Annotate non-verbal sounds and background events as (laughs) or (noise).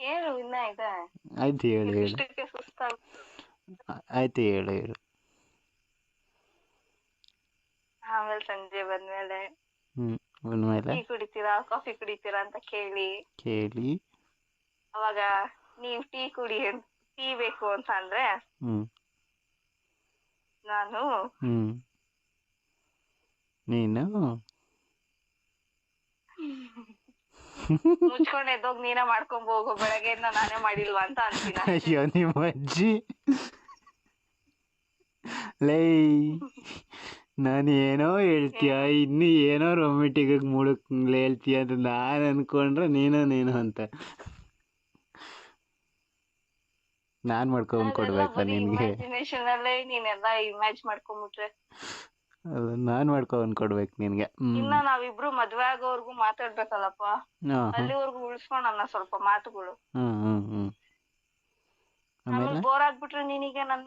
ಏನು ಇನ್ನ ಇದೆ. ಆಯ್ತು ಹೇಳು ಹೇಳು. ಇಷ್ಟಕ್ಕೆ ಸುಸ್ತಾಗ ಆಯ್ತು ಹೇಳು ಹೇಳು. ಆಮೇಲೆ ಸಂಜೆ ಬಂದ್ಮೇಲೆ ಹ್ಮ್ ಬಂದ್ಮೇಲೆ ಟೀ ಕುಡಿತೀರಾ ಕಾಫಿ ಕುಡಿತೀರಾ ಅಂತ ಕೇಳಿ. ಕೇಳಿ. ಅವಾಗ ನೀವ್ ಟೀ ಕುಡಿ ಟೀ ಬೇಕು ಅಂತ ಅಂದ್ರೆ ಹ್ಮ್. ನಾನು ಹ್ಮ್. ನೀನು? (laughs) ಮುಚ್ಕೊಂಡ್ ಎದ್ದೋಗ್ ನೀನೇ ಮಾಡ್ಕೊಂಡ್ ಹೋಗು ಬೆಳಗ್ಗೆಯಿಂದ ನಾನೇ ಮಾಡಿಲ್ವಾ ಅಂತ ಅಂತೀನಿ ಅಯ್ಯೋ ನಿಮ್ಮ ಅಜ್ಜಿ. ಲೈ ನಾನು ಏನೋ ಹೇಳ್ತೀಯ? ಇನ್ನು ಏನೋ ರೊಮ್ಯಾಟಿಕ್ ಮುಳುಕ್ ಹೇಳ್ತೀಯ ಅಂತ ನಾನು ಅನ್ಕೊಂಡ್ರೆ ನೀನು ನೀನು ಅಂತ. ನಾನು ಮಾಡ್ಕೊಂಡ್ ಕೊಡ್ಬೇಕಾ ನಿನ್ಗೆ. ಅಲ್ಲೇ ನೀನೆಲ್ಲ ಇಮ್ಯಾಜ್ ಮಾಡ್ಕೊಂಡ್ಬಿಟ್ರೆ. ನಾನು ಮಾಡ್ಕೊಂಡ್ ಕೊಡ್ಬೇಕು ನಿನಗೆ. ಇನ್ನ ನಾವಿಬ್ರು ಮದ್ವೆ ಆಗೋವರ್ಗು ಮಾತಾಡ್ಬೇಕಲ್ಲಪ್ಪ. ಹಾಂ. ಅಲ್ಲಿವರ್ಗು ಉಳಿಸ್ಕೊಳಣ ಸ್ವಲ್ಪ ಮಾತುಗಳು. ಹ್ಮ್ ಹ್ಮ್ ಹ್ಞೂ ಆಮೇಲೆ? ಆಮೇಲೆ ಬೋರ್ ಆಗ್ಬಿಟ್ರೆ ನಿನಗೆ ನನ್